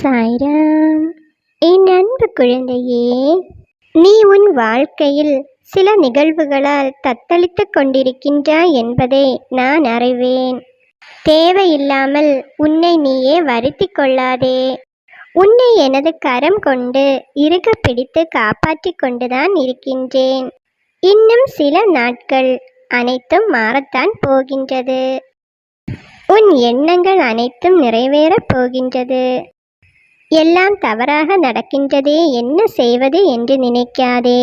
சாய்ராம். என் அன்பு குழந்தையே நீ உன் வாழ்க்கையில் சில நிகழ்வுகளால் தத்தளித்து கொண்டிருக்கின்றாய் என்பதை நான் அறிவேன். தேவையில்லாமல் உன்னை நீயே வருத்தி கொள்ளாதே. உன்னை எனது கரம் கொண்டு இறுக பிடித்து காப்பாற்றிக் கொண்டுதான் இருக்கின்றேன். இன்னும் சில நாட்கள் அனைத்தும் மாறத்தான் போகின்றது. உன் எண்ணங்கள் அனைத்தும் நிறைவேறப் போகின்றது. எல்லாம் தவறாக நடக்கின்றதே என்ன செய்வது என்று நினைக்காதே.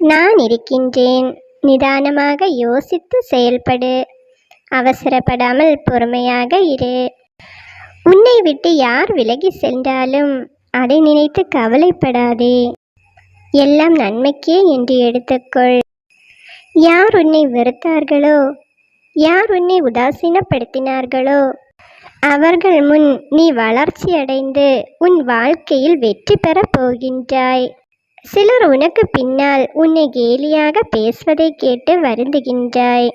நான் இருக்கின்றேன். நிதானமாக யோசித்து செயல்படு. அவசரப்படாமல் பொறுமையாக இரு. உன்னை விட்டு யார் விலகி சென்றாலும் அதை நினைத்து கவலைப்படாதே. எல்லாம் நன்மைக்கே என்று எடுத்துக்கொள். யார் உன்னை வெறுத்தார்களோ? யார் உன்னை உதாசீனப்படுத்தினார்களோ? அவர்கள் முன் நீ வளர்ச்சி அடைந்து உன் வாழ்க்கையில் வெற்றி பெறப் போகின்றாய். சிலர் உனக்கு பின்னால் உன்னை கேலியாக பேசுவதை கேட்டு வருந்துகின்றாய்.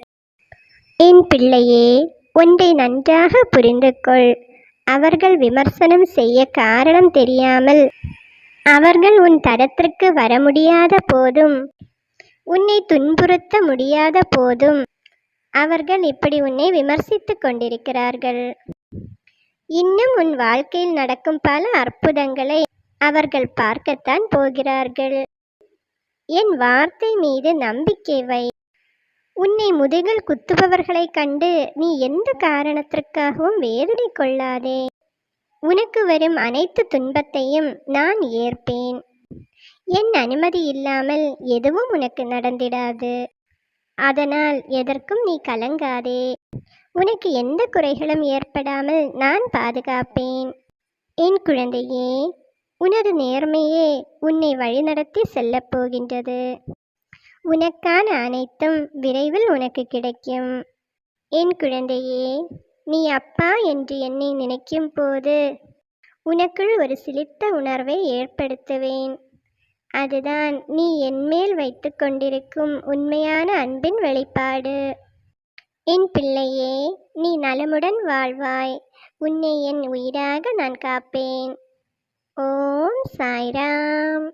என் பிள்ளையே ஒன்றை நன்றாக புரிந்து கொள். அவர்கள் விமர்சனம் செய்ய காரணம் தெரியாமல் அவர்கள் உன் தடத்திற்கு வர முடியாத போதும் உன்னை துன்புறுத்த முடியாத போதும் அவர்கள் இப்படி உன்னை விமர்சித்துக் கொண்டிருக்கிறார்கள். இன்னும் உன் வாழ்க்கையில் நடக்கும் பல அற்புதங்களை அவர்கள் பார்க்கத்தான் போகிறார்கள். என் வார்த்தை மீது நம்பிக்கை வை. உன்னை முதுகில் குத்துபவர்களைக் கண்டு நீ எந்த காரணத்திற்காகவும் வேதனை கொள்ளாதே. உனக்கு வரும் அனைத்து துன்பத்தையும் நான் ஏற்பேன். என் அனுமதி இல்லாமல் எதுவும் உனக்கு நடந்திடாது. அதனால் எதற்கும் நீ கலங்காதே. உனக்கு எந்த குறைகளும் ஏற்படாமல் நான் பாதுகாப்பேன். என் குழந்தையே உனது நேர்மையே உன்னை வழிநடத்தி செல்லப் போகின்றது. உனக்கான அனைத்தும் விரைவில் உனக்கு கிடைக்கும். என் குழந்தையே நீ அப்பா என்று என்னை நினைக்கும் போது உனக்குள் ஒரு சிலித்த உணர்வை ஏற்படுத்துவேன். அதுதான் நீ என்மேல் வைத்து கொண்டிருக்கும் உண்மையான அன்பின் வெளிப்பாடு. என் பிள்ளையே நீ நலமுடன் வாழ்வாய். உன்னை என் உயிராக நான் காப்பேன். ஓம் சாய்ராம்.